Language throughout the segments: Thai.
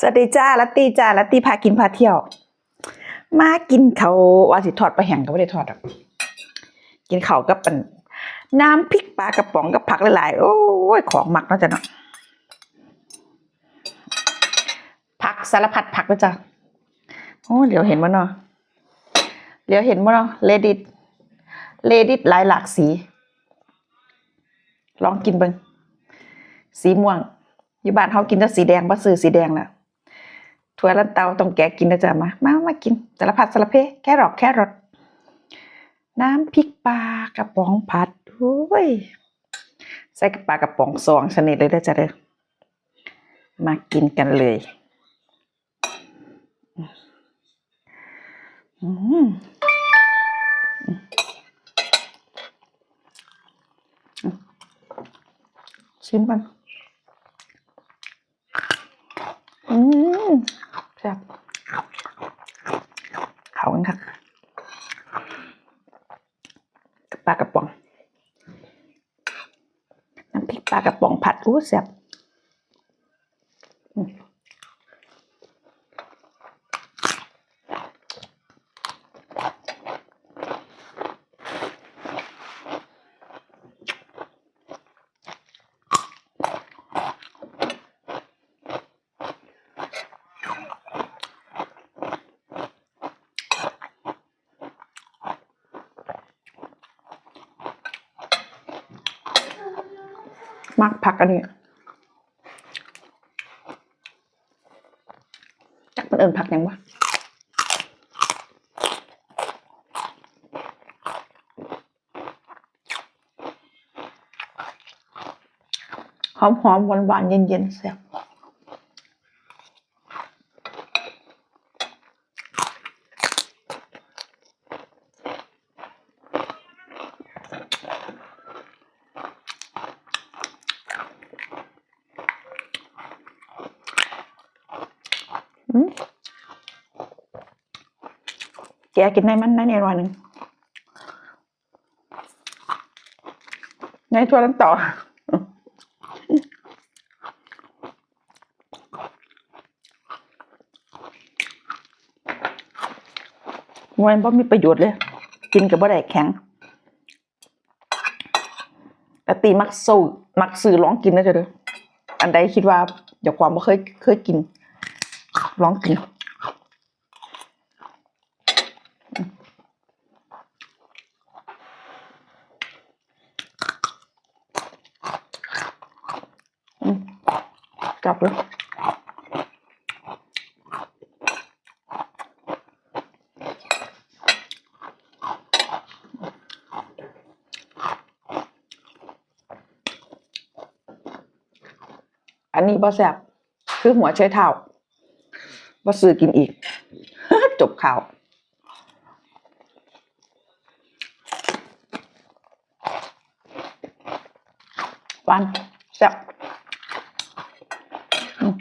สวัสดีจ้าลัตตี้จ้าลัตตี้พากินพาเที่ยว มากินเขาวว่าสิทอดปลาแห้งก็ไม่ได้ทอดหรอกกินเขากับปันน้ำพริกปลากระป๋องกับผักหลายๆโอ้ยของหมักเนาะจ้ะเนาะผักสารพัดผักเลยจ้ะโอ้เหลียวเห็นมั้เนาะเหลียวเห็นมั้เนาะเลดิตเลดิตหลายหลากสี ลองกินเบิ่งสีม่วงอยู่บ้านเขากินแต่สีแดงบ่ซื้อสีแดงละ ถั่วลันเตาต้องแกะกินนะจ๊ะมามามากินสารพัดสารเพแค่รอกแค่รสน้ำพริกปลากระป๋องผัดโอ้ยใส่กับปลากระป๋องสองชนิดเลยนะจ๊ะเด้อมากินกันเลยอืมชิมกันอืม แซ่บเขากันค่ะกับปลากระป๋องน้ำพริกปลากระป๋องผัดอู้แซ่บอืม มากผักอันนี้จักมันเอิญผักยังวะหอมหอมหวานหวานๆเย็นเย็นๆแซ่บ แกกินได้มันได้เนี่ยวันหนึ่งในทัวร์ลันต่อมันบ่มีประโยชน์เลย กินกับบ่ได้แข็งแต่ตีมักสู้มักซื้อลองกินนะจ๊ะเด้ออันใดคิดว่าเดี๋ยวความบ่เคยเคยกิน ลองกินอืมกลับเลยอันนี้บ่แซบคือหัวใช้เท้า บ่ซื้อกินอีก จบข่าวหวานแซ่บอืม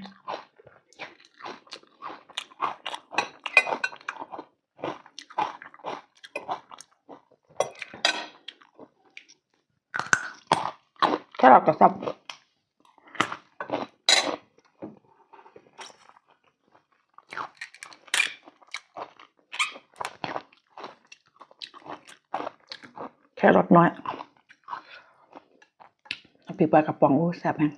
แค่เราก็แซ่บ แค่รสน้อยเอาปีกปลากระป๋องอู้แซ่บแฮง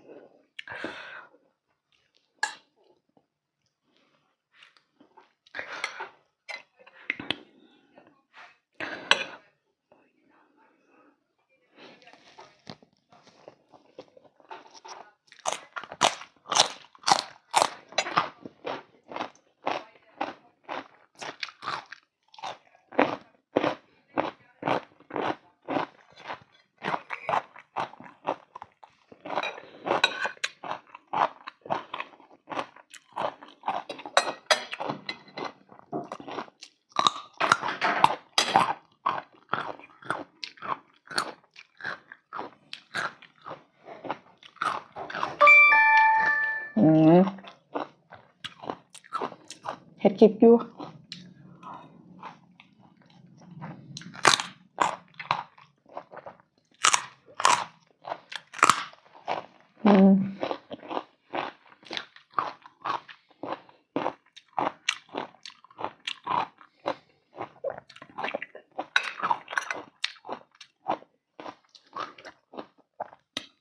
เห็ดคลิปอยู่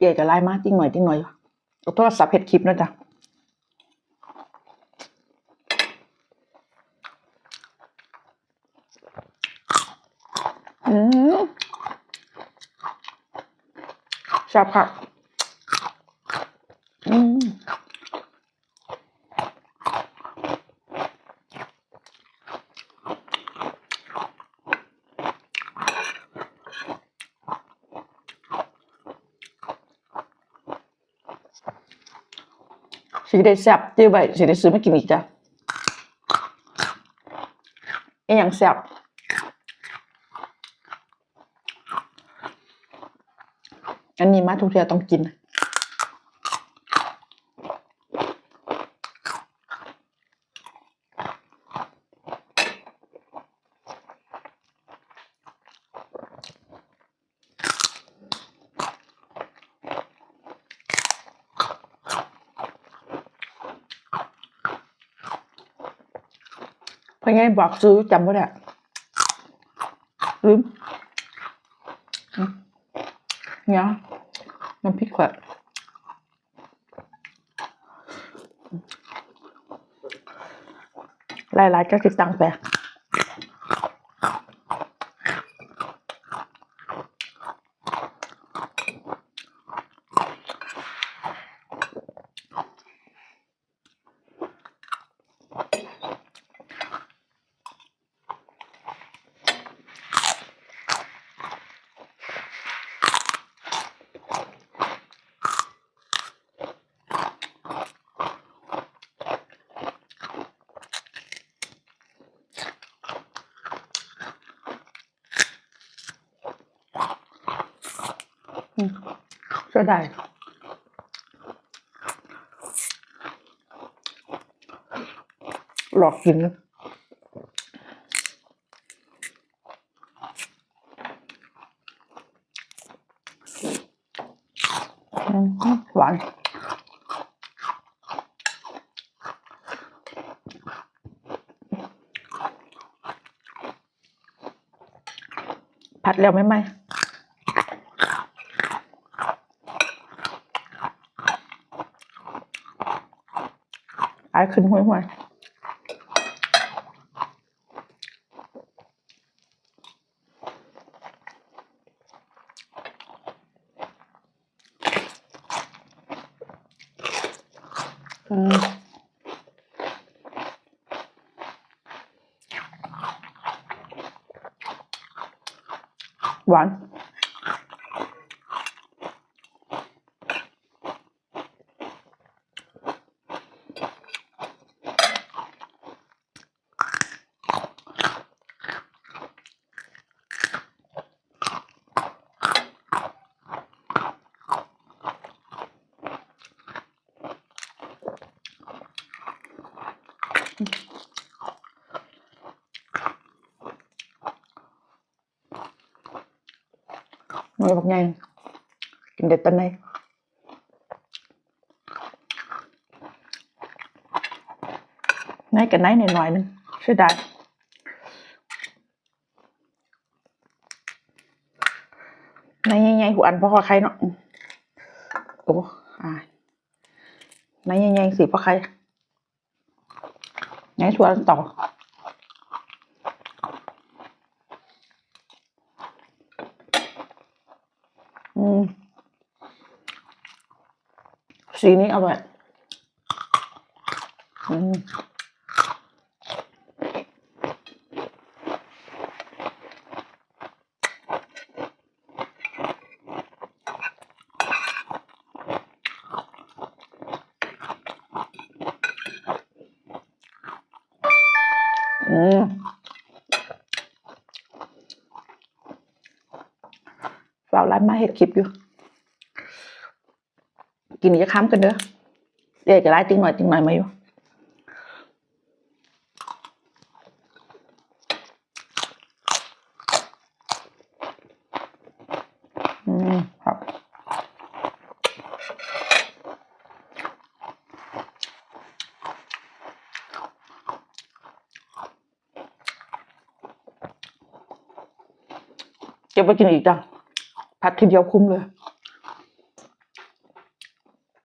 เย่จะไล่มากจริงหน่อยจริงหน่อยเอาโทรศัพท์เห็ดคลิปนะจ๊ะ ชอบค่ะอืมสิได้แซ่บจื้อไว้สิได้ซื้อมากินอีกจ้ะเอียงแซ่บ อันนี้มาทุกเทียต้องกินเพราะไงบอกซื้อจำไม่ได้ลืมอืมเนี่ย น้ำพริกขวดหลายๆก็คิดตังค์ไป ก็ได้หลอกกินหวานผัดแล้วไหมไหม ไอ้ขึ้นห้วยห้วยอืมหวาน ห น่อยบอกไงกินเด็ดตันไหนไหนกันไหนหน่อยนึงใช่ได้ไหนใหญ่ๆหัวอันเพราะว่าใครเนาะโอ้อ่าไหนใหญ่ๆสิเพราะใครไหนชวนต่อ อืม สีนี้อร่อยอืมอืม เฝากร้านมาเห็ดคลิปอยู่ กินจะค้ำกันเด้อเดี๋ยวจะไล่ติ้งหน่อยติ้งหน่อยมาอยู่อืมครับเก็บไปกินอีกจ้ะ ผัดทีเดียวคุ้มเลย